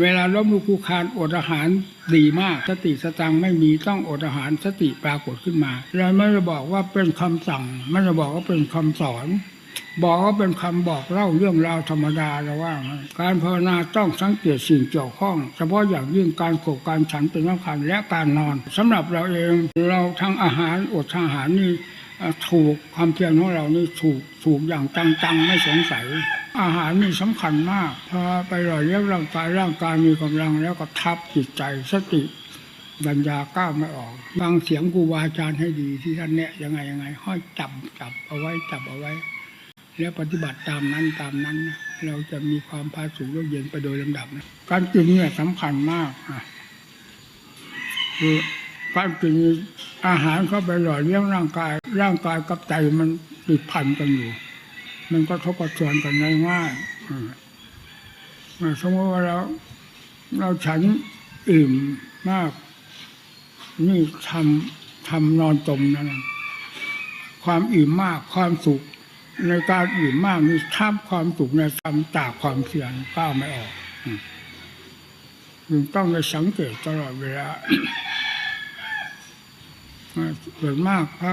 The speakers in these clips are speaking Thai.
เวลาล้มลุกคลุกคานอดอาหารดีมาก สติสตังไม่มีต้องอดอาหารสติปรากฏขึ้นมาเราไม่ได้บอกว่าเป็นคำสั่งไม่ได้บอกว่าเป็นคำสอน บอกว่าเป็นคำบอกเล่าเรื่องราวธรรมดาเราว่า การภาวนาต้องสังเกตสิ่งเกี่ยวข้อง เฉพาะอย่างยิ่งการขบการฉันเป็นสำคัญและการนอนสำหรับเราเองเราทั้งอาหารอดอาหารนี่ถูกความเพียรของเรานี่ถูกถูกอย่างจังๆไม่สงสัย อาหารนี่สำคัญมาก พอไปหล่อเลี้ยงร่างกายร่างกายมีกำลังแล้วก็ทับจิตใจสติปัญญาก้าวไม่ออกฟังเสียงครูบาอาจารย์ให้ดีที่ท่านแนะยังไงยังไงห้อยจับจับเอาไว้จับเอาไว้ แล้วปฏิบัติตามนั้นตามนั้นนะเราจะมีความพาสุขร่มเย็นไปโดยลำดับนะการกินเนี่ยสำคัญมากอะคือการกินอาหารเข้าไปหล่อเลี้ยงร่างกาย ร่างกายกับใจมันติดพันกันอยู่ มันก็ทบกระชวนกันง่ายๆอืมอ่าสมมติว่าเราเราฉันอิ่มมาก นี่ทำทำนอนจมนั่นนะความอิ่มมากความสุขในการอิ่มมากนี่ทับความสุขในทำจากความเพียรก้าวไม่ออกจึงต้องในสังเกตตลอดเวลาส่วนมากพระ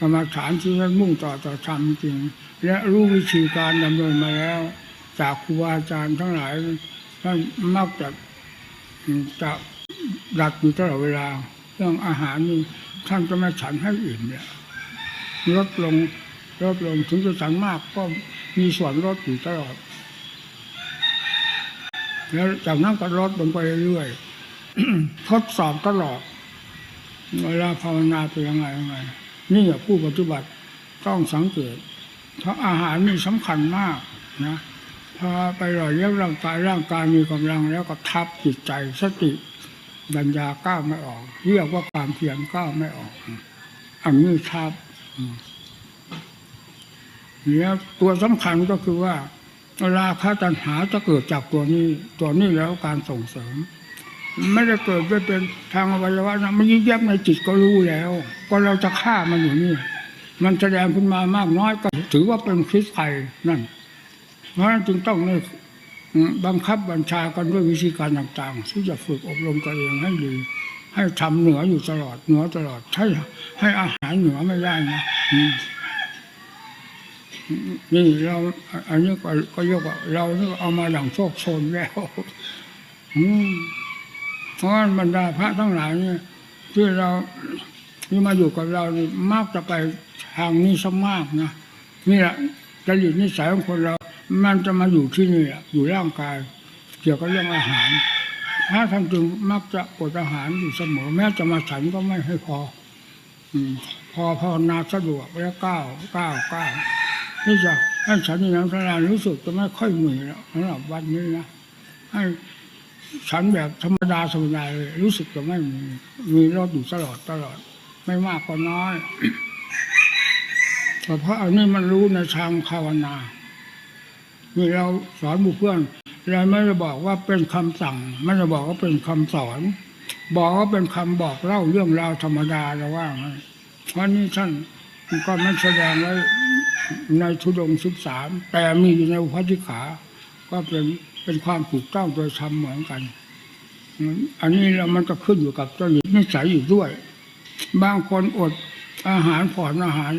กรรมฐานที่ท่านมุ่งต่อต่อธรรมจริง และรู้วิธีการดำเนินมาแล้ว จากครูบาอาจารย์ทั้งหลายท่านมักจะจะดัดอยู่ตลอดเวลา เรื่องอาหารนี่ท่านจะไม่ฉันให้อิ่มเนี่ยลดลงลดลงถึงจะฉันมากก็มีส่วนลดอยู่ตลอด แล้วจากนั้นก็ลดลงไปเรื่อยๆทดสอบตลอดเวลาภาวนาเป็นยังไงยังไง นี่แหละผู้ปฏิบัติต้องสังเกตเพราะอาหารนี่สำคัญมากนะพอไปหล่อเลี้ยงร่างกายร่างกายมีกำลังแล้วก็ทับจิตใจสติปัญญาก้าวไม่ออก เรียกว่าความเพียรก้าวไม่ออก อันนี้ทับอืมแล้วตัวสำคัญก็คือว่าราคะตัณหาจะเกิดจากตัวนี้ ตัวนี้แล้วการส่งเสริม ไม่ได้เกิดไปเป็นทางอวัยวะนะมันยิ่งแยบในจิตก็รู้แล้ว ก็เราจะฆ่ามันอยู่นี่ มันแสดงขึ้นมามากน้อยก็ถือว่าเป็นคริสไทยนั่น เพราะนั้นจึงต้องเนี่ยบังคับบัญชากันด้วยวิธีการต่างๆ ที่จะฝึกอบรมตัวเองให้ดี ให้ทำเหนืออยู่ตลอดเหนือตลอดใช่ให้อาหารเหนือไม่ได้นะนี่เราอันนี้ก็ยกว่าเราเอามาหลังโชคโชนแล้ว อืม เพราะว่าบรรดาพระทั้งหลายนี่ที่เราที่มาอยู่กับเรานี่มักจะไปทางนี้ซะมากนะนี่แหละจริตนิสัยของคนเรา มันจะมาอยู่ที่นี่อยู่ร่างกาย เกี่ยวกับเรื่องอาหารพระท่านจึงมักจะอดอาหารอยู่เสมอ แม้จะมาฉันก็ไม่ให้พออืมพอภาวนาสะดวกแล้วก้าวก้าวก้าวที่จะให้ฉันในน้ำสลานรู้สึกจะไม่ค่อยมีแล้วสำหรับวันนี้นะให้ ฉันแบบธรรมดาธรรมดาเลยรู้สึกจะไม่มีมีรถอยู่ตลอดตลอด ไม่มากก็น้อยแต่เพราะอันนี้มันรู้ในทางภาวนานี่เราสอนบุเพื่อนเราไม่ได้บอกว่าเป็นคำสั่ง ไม่ได้บอกว่าเป็นคำสอน บอกว่าเป็นคำบอกเล่าเรื่องราวธรรมดาเราว่ามันเพราะนี่ท่านก็ไม่แสดงไว้ในชุดงสิบสาแต่มีอยู่ในอุพัติขา ก็เป็น เป็นความถูกต้องโดยธรรมเหมือนกัน อันนี้เรามันก็ขึ้นอยู่กับจริตนิสัยอยู่ด้วย บางคนอดอาหารผ่อนอาหาร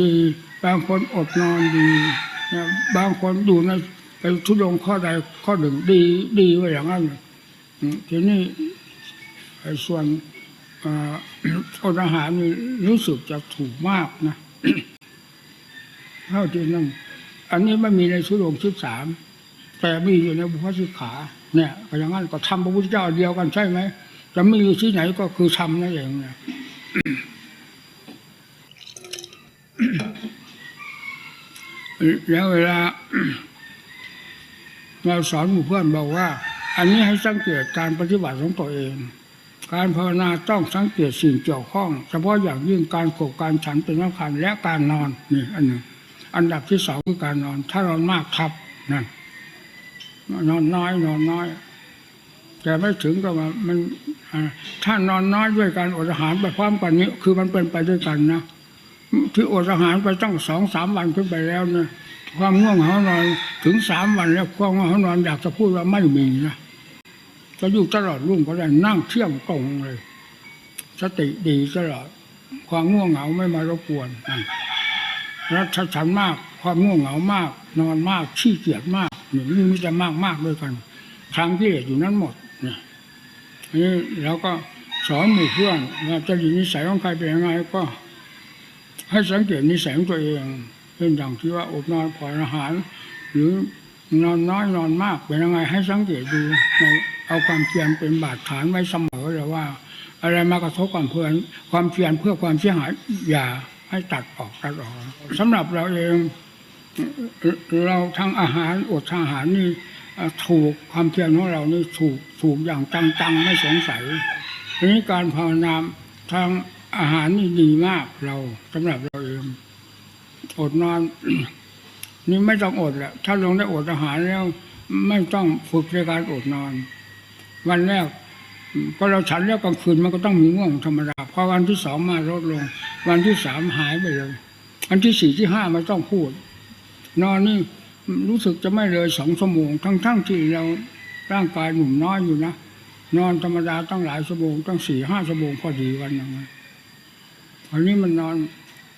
ดี บางคนอดนอนดี บางคนอยู่ในไปทุดงข้อใดข้อหนึ่งดีดีไว้อย่างนั้นทีนี้ไอ้ส่วนอดอาหารนี่รู้สึกจะถูกมากนะเท่าที่นั่นอันนี้ไม่มีในชุดงค์ชุดสาม แต่มีอยู่ในบุพสิกขาเนี่ยก็อย่างนั้นก็ทำพระพุทธเจ้าเดียวกันใช่ไหมจะมีอยู่ที่ไหนก็คือทำนั่นเองเนี่ยแล้วเวลาเราสอนหมู่เพื่อนบอกว่า อันนี้ให้สังเกตการปฏิบัติของตัวเอง การภาวนาต้องสังเกตสิ่งเกี่ยวข้อง เฉพาะอย่างยิ่งการขบการฉันเป็นสำคัญและการนอนนี่อันหนึ่งอันดับที่สองคือการนอน ถ้านอนมากทับนั่น นอนน้อย นอนน้อย แต่ไม่ถึงก็ว่ามันถ้านอนน้อยด้วยการอดอาหารไปพร้อมกันนี้ คือมันเป็นไปด้วยกันนะที่อดอาหารไปตั้งสองสามวันขึ้นไปแล้วเนี่ยความง่วงเหานอนถึงสามวันแล้วความง่วงเหานอนอยากจะพูดว่าไม่มีนะจะอยู่ตลอดรุ่งก็ได้นั่งเที่ยงตรงเลย สติดีตลอด ความง่วงเหงาไม่มารบกวนนั่นแล้วถ้าฉันมาก ความง่วงเหงามาก นอนมากขี้เกียจมาก มีแต่มากมากด้วยกันครั้งที่เหลืออยู่นั้นหมดนี่ยอันนี้เราก็สอนหมู่เพื่อนว่าจะดีนิสัยของใครเป็นยังไงก็ ให้สังเกตนิสัยของตัวเองเป็นอย่างที่ว่าอดนอนผ่อนอาหาร หรือนอนน้อยนอนมากเป็นยังไง ให้สังเกตดูในเอาความเพียรเป็นบาดฐานไว้เสมอเลยว่า อะไรมากระทบความเพื่อนความเพียรเพื่อความเสียหายอย่าให้ตัดออกตัดออกสำหรับเราเอง เราทางอาหารอดทางอาหารนี่ถูกความเพียรของเรานี่ถูกถูกอย่างจังๆไม่สงสัยทีนี้การภาวนาทางอาหารนี่ดีมากเราสำหรับเราเองอดนอน นี่ไม่ต้องอดแหละถ้าลงได้อดอาหารแล้ว ไม่ต้องฝึกในการอดนอน วันแรกพอเราฉันแล้วกลางคืนมันก็ต้องมีง่วงธรรมดาพอวันที่สองมาลดลง วันที่สามหายไปเลย วันที่สี่ที่ห้าไม่ต้องพูด นอนนี่รู้สึกจะไม่เลยสองชั่วโมงทั้งๆที่เราร่างกายหนุ่มน้อยอยู่นะนอนธรรมดาต้องหลายชั่วโมงต้องสี่ห้าชั่วโมงพอดีวันหนึงอันนี้มันนอน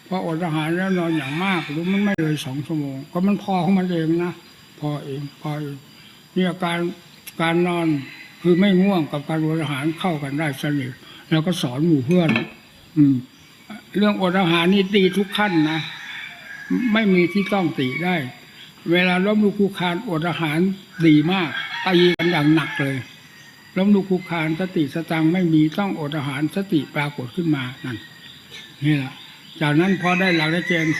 พออดอาหารแล้วนอนอย่างมากรู้มันไม่เลยสองชั่วโมง ก็มันพอของมันเองนะพอเองพอเองนี่ยการการนอนคือไม่ง่วงกับการอดอาหารเข้ากันได้สนิทแล้วก็สอนหมู่เพื่อน อืม เรื่องอดอาหารนี่ตีทุกขั้นนะ ไม่มีที่ต้องติได้ เวลาล้มลุกคลุคานอดอาหารดีมากตีกันอย่างหนักเลยล้มลุกคลุคานสติสตังไม่มีต้องอดอาหารสติปรากฏขึ้นมานั่นนี่แหละจากนั้นพอได้หลักได้เกณฑ์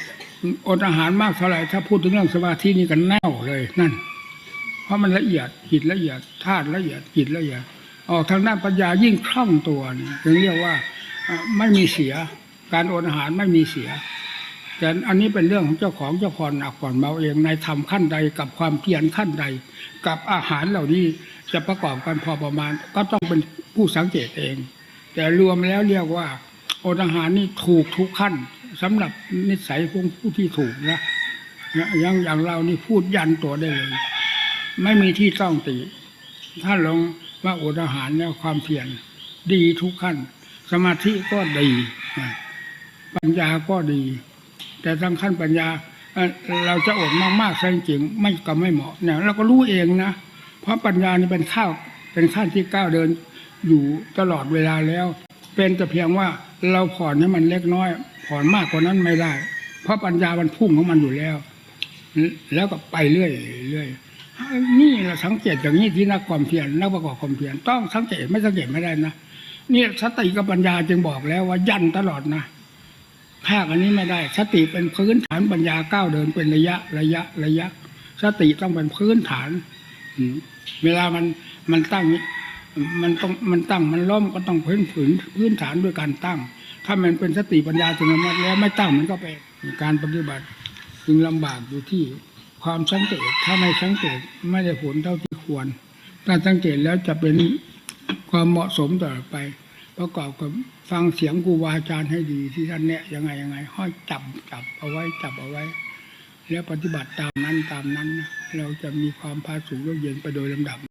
อดอาหารมากเท่าไหร่ถ้าพูดถึงเรื่องสมาธินี่กันแน่วเลยนั่น เพราะมันละเอียดจิตละเอียดธาตุละเอียดจิตละเอียดออกทางด้านปัญญายิ่งคล่องตัวนี่ถึงเรียกว่าไม่มีเสีย การอดอาหารไม่มีเสีย แต่อันนี้เป็นเรื่องของเจ้าของเจ้าพรหนักผ่อนเบาเองในธรรมขั้นใดกับความเพียรขั้นใด กับอาหารเหล่านี้จะประกอบกันพอประมาณ ก็ต้องเป็นผู้สังเกตเอง แต่รวมแล้วเรียกว่าอดอาหารนี่ถูกทุกขั้นสำหรับนิสัยของผู้ที่ถูกนะอย่างอย่างเรานี่พูดยันตัวได้เลย ไม่มีที่ต้องติ ถ้าลงว่าอดอาหารเนี่ความเพียรดีทุกขั้น สมาธิก็ดีปัญญาก็ดี แต่ทางขั้นปัญญา เราจะอดมากๆซะจริงๆไม่ก็ไม่เหมาะเนี่ยเราก็รู้เองนะ เพราะปัญญานี่เป็นข้าวเป็นขั้นที่ก้าวเดินอยู่ตลอดเวลาแล้ว เป็นแต่เพียงว่าเราผ่อนให้มันเล็กน้อย ผ่อนมากกว่านั้นไม่ได้ เพราะปัญญามันพุ่งของมันอยู่แล้ว แล้วก็ไปเรื่อยเรื่อยนี่เราสังเกตอย่างนี้ที่นักความเพียรนักประกอบความเพียรต้องสังเกตไม่สังเกตไม่ได้นะนี่สติกับปัญญาจึงบอกแล้วว่ายันตลอดนะ ภาคอันนี้ไม่ได้ สติเป็นพื้นฐานปัญญาก้าวเดินเป็นระยะระยะระยะ สติต้องเป็นพื้นฐานอืเวลามันมันตั้งมันต้องมันตั้งมันล้มก็ต้องพื้นผืนพื้นฐานด้วยการตั้ง ถ้ามันเป็นสติปัญญาจึงมาแล้วไม่ตั้งมันก็ไปการปฏิบัติจึงลำบากอยู่ที่ความสังเกตถ้าไม่สังเกตไม่ได้ผลเท่าที่ควร ถ้าสังเกตแล้วจะเป็นความเหมาะสมต่อไป ประกอบกับฟังเสียงครูบาอาจารย์ให้ดีที่ท่านแนะยังไงยังไง ห้อยจับจับเอาไว้จับเอาไว้ แล้วปฏิบัติตามนั้นตามนั้นนะเราจะมีความพาสูงเย็นไปโดยลำดับ